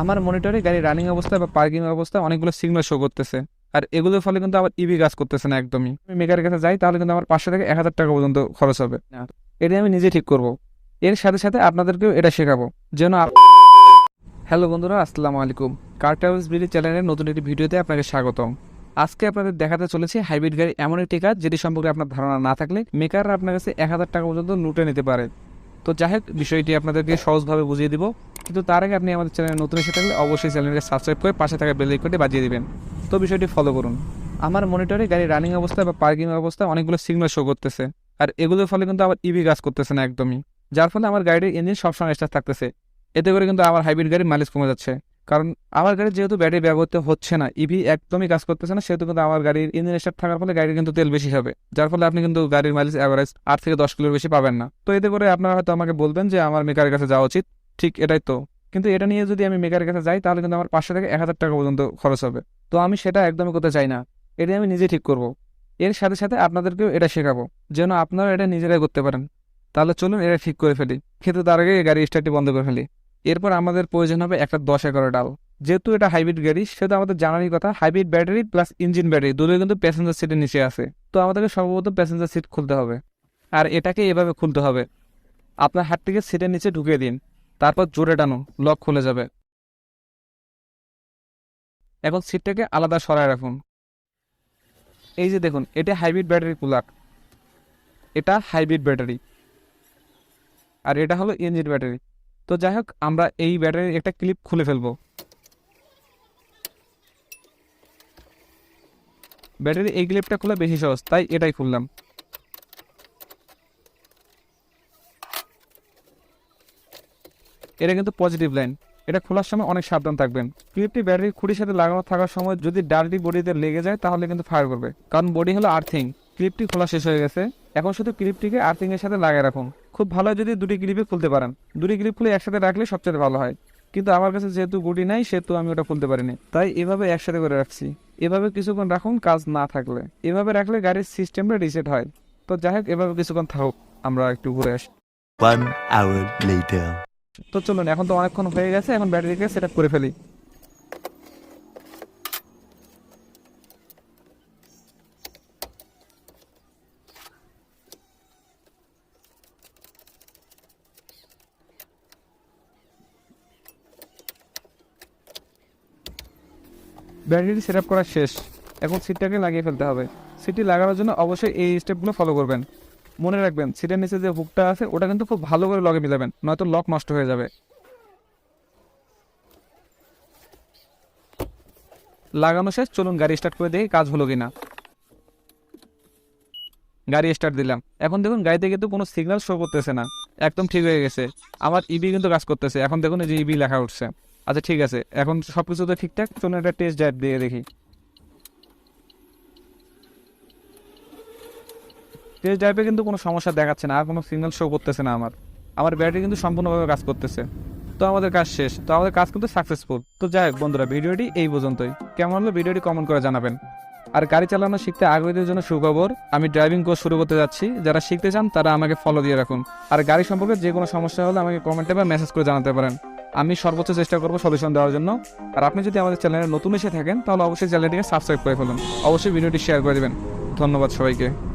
আমার মনিটরে গাড়ি রানিং অবস্থায় বা পার্কিং অবস্থায় অনেকগুলো সিগন্যাল শো করতেছে। আর এগুলোর ফলে কিন্তু আমার ইভি কাজ করতেছে না একদমই। আমি মেকারের কাছে যাই, তাহলে কিন্তু আমার পাঁচশো থেকে এক হাজার টাকা পর্যন্ত খরচ হবে। এটা আমি নিজে ঠিক করব। এর সাথে সাথে আপনাদেরকেও এটা শেখাবো। যেন হ্যালো বন্ধুরা, আসসালামু আলাইকুম। কার ট্রাভেলস বিডি চ্যানেলের নতুন একটি ভিডিওতে আপনাকে স্বাগতম। আজকে আপনাদের দেখাতে চলেছে হাইব্রিড গাড়ি এমন একটি কাজ, যেটি সম্পর্কে আপনার ধারণা না থাকলে মেকাররা আপনার কাছে এক হাজার টাকা পর্যন্ত লুটে নিতে পারে। তো যাই হোক, বিষয়টি আপনাদেরকে সহজভাবে বুঝিয়ে দিব। কিন্তু তার আগে আপনি আমাদের চ্যানেলে নতুন এসে থাকলে অবশ্যই চ্যানেলকে সাবস্ক্রাইব করে পাশে থাকা বেল আইকনটি বাজিয়ে দিবেন। তো বিষয়টি ফলো করুন। আমার মনিটরে গাড়ি রানিং অবস্থা বা পার্কিং অবস্থায় অনেকগুলো সিগন্যাল শো করতেছে। আর এগুলোর ফলে কিন্তু আমার ইভি কাজ করতেছে না একদমই। যার ফলে আমার গাড়ির ইঞ্জিন সবসময় স্টার্ট থাকতেছে। এতে করে কিন্তু আমার হাইব্রিড গাড়ির মাইলেজ কমে যাচ্ছে। কারণ আমার গাড়ির যেহেতু ব্যাটারি ব্যবহৃত হচ্ছে না ইভি একদমই কাজ করতেছে না, সেহেতু কিন্তু আমার গাড়ির ইঞ্জিন স্টার্ট থাকার ফলে গাড়ির কিন্তু তেল বেশি হবে। যার ফলে আপনি কিন্তু গাড়ির মাইলেজ অ্যাভারেজ আট থেকে দশ কিলোর বেশি পাবেন না। তো এতে করে আপনারা হয়তো আমাকে বলবেন যে আমার মেকারের কাছে যাওয়া উচিত। ঠিক এটাই তো। কিন্তু এটা নিয়ে যদি আমি মেকারের কাছে যাই, তাহলে কিন্তু আমার পাঁচশো থেকে এক হাজার টাকা পর্যন্ত খরচ হবে। তো আমি সেটা একদমই করতে চাই না। এটা আমি নিজে ঠিক করব। এর সাথে সাথে আপনাদেরকেও এটা শেখাবো, যেন আপনারা এটা নিজেরাই করতে পারেন। তাহলে চলুন এটা ঠিক করে ফেলি। খেতে তার আগে গাড়ি স্টার্টটি বন্ধ করে ফেলি। এরপর আমাদের প্রয়োজন হবে একটা দশ এগারো ডাল। যেহেতু এটা হাইব্রিড গাড়ি, সেহেতু আমাদের জানারই কথা hybrid battery plus engine battery দুটোই কিন্তু প্যাসেঞ্জার সিটের নিচে আছে। তো আমাদেরকে সর্বপ্রথম প্যাসেঞ্জার সিট খুলতে হবে। আর এটাকে এভাবে খুলতে হবে। আপনার হাত থেকে সিটের নিচে ঢুকিয়ে দিন। তারপর জোরে টানো লক খুলে যাবে। এখন সিটটাকে আলাদা সরায় রাখুন। এই যে দেখুন, এটা হাইব্রিড ব্যাটারি কুলার এটা হাইব্রিড ব্যাটারি আর এটা হলো ইঞ্জিন ব্যাটারি তো যাই হোক, আমরা এই ব্যাটারির একটা ক্লিপ খুলে ফেলব। ব্যাটারি এই ক্লিপটা খোলা বেশি সহজ, তাই এটাই খুললাম। এটা কিন্তু পজিটিভ লাইন এটা খোলার সময় অনেক সাবধান থাকবেন। ক্লিপটি ব্যাটারির খুঁটির সাথে লাগানো থাকার সময় যদি ডালটি বডিতে লেগে যায়, তাহলে কিন্তু ফায়ার করবে। কারণ বডি হলো আর্থিং ক্লিপটি খোলা শেষ হয়ে গেছে। এখন শুধু ক্লিপটিকে আর্থিং এর সাথে লাগিয়ে রাখুন। খুব ভালো হয় যদি দুটি ক্লিপে খুলতে পারেন। দুটি ক্লিপ খুলে একসাথে রাখলে সবচেয়ে ভালো হয়। কিন্তু আমার কাছে যেহেতু গুটি নাই সেহেতু আমি ওটা খুলতে পারিনি। তাই এভাবে একসাথে করে রাখছি। এভাবে কিছুক্ষণ রাখুন কাজ না থাকলে। এভাবে রাখলে গাড়ির সিস্টেমটা রিসেট হয়। তো যাই হোক এভাবে কিছুক্ষণ থাকুক আমরা একটু ঘুরে আসি. তো চলুন এখন তো অনেকক্ষণ হয়ে গেছে এখন ব্যাটারিকে সেট করে ফেলি। ব্যাটারি সেট করা শেষ। এখন সিটটাকে লাগিয়ে ফেলতে হবে। সিটটি লাগানোর জন্য অবশ্যই এই স্টেপগুলো ফলো করবেন। মনে রাখবেন সিটের নিচে যে হুকটা আছে, ওটা কিন্তু খুব ভালো করে লগে মিলাবেন, নয়তো লক নষ্ট হয়ে যাবে। লাগানো শেষ, চলুন গাড়ি স্টার্ট করে দেখি কাজ হলো কিনা। গাড়ি স্টার্ট দিলাম। এখন দেখুন গাড়িতে কিন্তু কোনো সিগন্যাল শো করতেছে না। একদম ঠিক হয়ে গেছে। আমার ইবি কিন্তু কাজ করতেছে। এখন দেখুন এই যে ইবি লেখা উঠছে। আচ্ছা ঠিক আছে। এখন সব কিছু তো ঠিকঠাক, চলুন একটা টেস্ট ড্রাইভ দিয়ে দেখি। টেস্ট ড্রাইভে কিন্তু কোনো সমস্যা দেখাচ্ছে না, আর কোনো সিগন্যাল শো করতেছে না আমার। আমার ব্যাটারি কিন্তু সম্পূর্ণভাবে কাজ করতেছে। তো আমাদের কাজ শেষ। তো আমাদের কাজ কিন্তু সাকসেসফুল তো যাই হোক বন্ধুরা, ভিডিওটি এই পর্যন্তই। কেমন হলো ভিডিওটি কমেন্ট করে জানাবেন। আর গাড়ি চালানো শিখতে আগ্রহীদের জন্য সুখবর, আমি ড্রাইভিং কোর্স শুরু করতে যাচ্ছি। যারা শিখতে চান, তারা আমাকে ফলো দিয়ে রাখুন। আর গাড়ি সম্পর্কে যে কোনো সমস্যা হলে আমাকে কমেন্টে বা মেসেজ করে জানাতে পারেন। আমি সর্বোচ্চ চেষ্টা করব সলিউশন দেওয়ার জন্য। আর আপনি যদি আমাদের চ্যানেলে নতুন এসে থাকেন, তাহলে অবশ্যই চ্যানেলটিকে সাবস্ক্রাইব করে ফেলুন। অবশ্যই ভিডিওটি শেয়ার করে দেবেন। ধন্যবাদ সবাইকে।